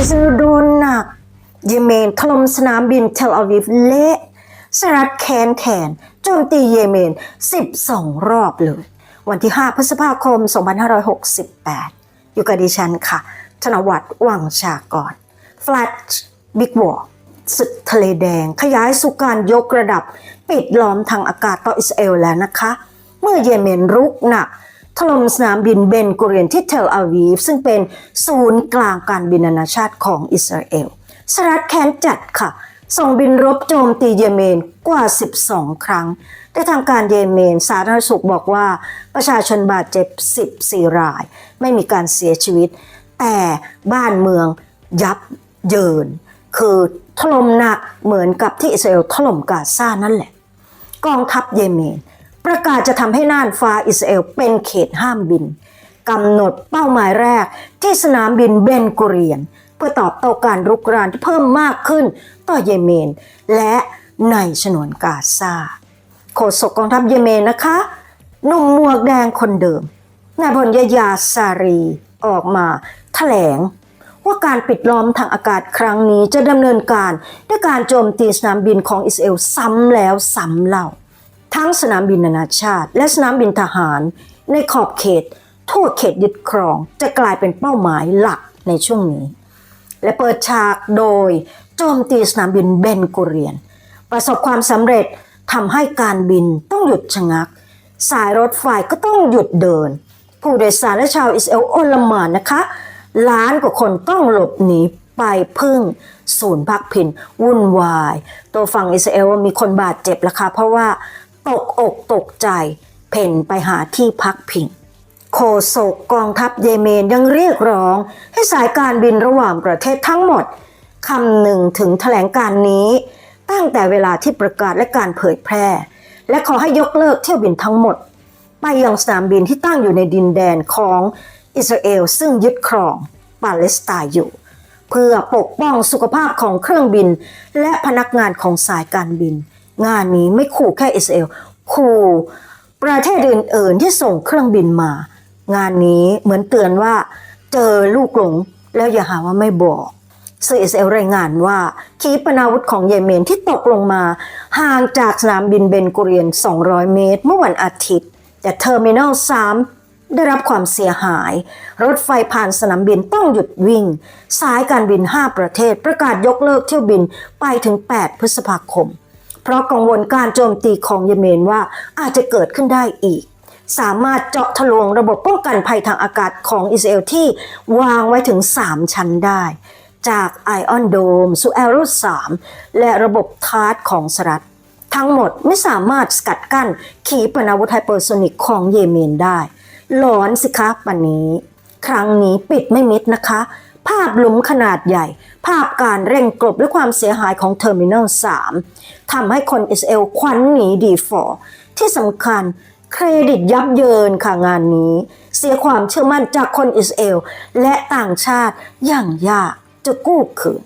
อิสราเอลโดนหนักเยเมนถล่มสนามบินเทลอาวิฟเละสหรัฐแคนแขนโจมตีเยเมน 12 รอบเลย วันที่ 5 พฤษภาคม 2568 อยู่กับดิฉันค่ะ ธนวัฒน์วังชากร Flash Big War ศึกทะเลแดง ขยายสู่การยกระดับ ปิดล้อมทางอากาศต่ออิสราเอลแล้วนะคะ เมื่อเยเมนรุกหนัก ถล่มสนามบินเบนกุเรียนที่เทลอาวีฟซึ่งเป็นศูนย์กลางการบินนานาชาติของอิสราเอลสหรัฐแค้นจัดค่ะ ส่งบินรบโจมตีเยเมนกว่า 12 ครั้ง แต่ทางการเยเมนสาธารณสุขบอกว่าประชาชนบาดเจ็บ 14 ราย ไม่มีการเสียชีวิต แต่บ้านเมืองยับเยิน คือถล่มหนักเหมือนกับที่อิสราเอลถล่มกาซานั่นแหละ กองทัพเยเมน ประกาศจะทำให้น่านฟ้าอิสราเอลเป็นเขตห้ามบินกำหนดเป้าหมายแรกที่สนามบินเบนกุเรียน เพื่อตอบโต้การรุกรานที่เพิ่มมากขึ้นต่อเยเมน และในฉนวนกาซาโฆษกกองทัพเยเมนนะคะหนุ่มหมวกแดงคนเดิมนายพลยายาซารีออกมาแถลงว่าการปิดล้อมทางอากาศครั้งนี้จะดำเนินการด้วยการโจมตีสนามบินของอิสราเอลซ้ำแล้วซ้ำเล่า ทั้งสนามบินนานาชาติ และสนามบินทหาร ในขอบเขต ทั่วเขตยึดครองจะกลายเป็นเป้าหมายหลักในช่วงนี้ และเปิดฉากโดยโจมตีสนามบินเบนกุเรียน ประสบความสำเร็จทำให้การบินต้องหยุดชะงัก สายรถไฟก็ต้องหยุดเดิน ผู้โดยสารและชาวอิสราเอลโอลหมานนะคะ ล้านกว่าคนต้องหลบหนีไปพึ่งศูนย์พักพิงวุ่นวาย ตัวฝั่งอิสราเอลมีคนบาดเจ็บละคะเพราะว่า ตกอกตกใจ เพ่นไปหาที่พักพิงโฆษกกองทัพเยเมนยังเรียกร้อง ให้สายการบินระหว่างประเทศทั้งหมดคำหนึ่งถึงแถลงการนี้ ตั้งแต่เวลาที่ประกาศและการเผยแพร่ และขอให้ยกเลิกเที่ยวบินทั้งหมด ไปยังสนามบินที่ตั้งอยู่ในดินแดนของอิสราเอลซึ่งยึดครองปาเลสไตน์อยู่ เพื่อปกป้องสุขภาพของเครื่องบิน และพนักงานของสายการบิน งานนี้ไม่ขู่แค่อิสราเอลขู่ประเทศอื่น ๆ ที่ส่งเครื่องบินมา งานนี้เหมือนเตือนว่า เจอลูกหลงแล้วอย่าหาว่าไม่บอกสื่ออิสราเอลรายงานว่า ขีปนาวุธของเยเมนที่ตกลงมาห่างจากสนามบินเบนกุเรียน 200 เมตร เมื่อวันอาทิตย์ แต่เทอร์มินอล 3 ได้รับความเสียหาย รถไฟผ่านสนามบินต้องหยุดวิ่ง สายการบิน 5 ประเทศประกาศยกเลิกเที่ยวบินไปถึง 8 พฤษภาคม ราะกังวลการโจมตีของเยเมนว่าอาจจะเกิดขึ้นได้อีก สามารถเจาะทะลวงระบบป้องกันภัยทางอากาศของอิสราเอลที่วางไว้ถึง 3 ชั้นได้ จากไอออนโดมสู่แอโร3และระบบทาร์ตของสหรัฐทั้งหมดไม่สามารถสกัดกั้นขีปนาวุธไฮเปอร์โซนิกของเยเมนได้ หลอนสิคะปันนี้ ครั้งนี้ปิดไม่มิดนะคะ ภาพหลุมขนาดใหญ่ ภาพการเร่งกลบและความเสียหายของเทอร์มินอล3ทำให้คนเอสเอลควันหนีดีฟอร์ที่สำคัญเครดิตยับเยินค่ะงานนี้ เสียความเชื่อมั่นจากคนอิสราเอลและต่างชาติอย่างยากจะกู้คืน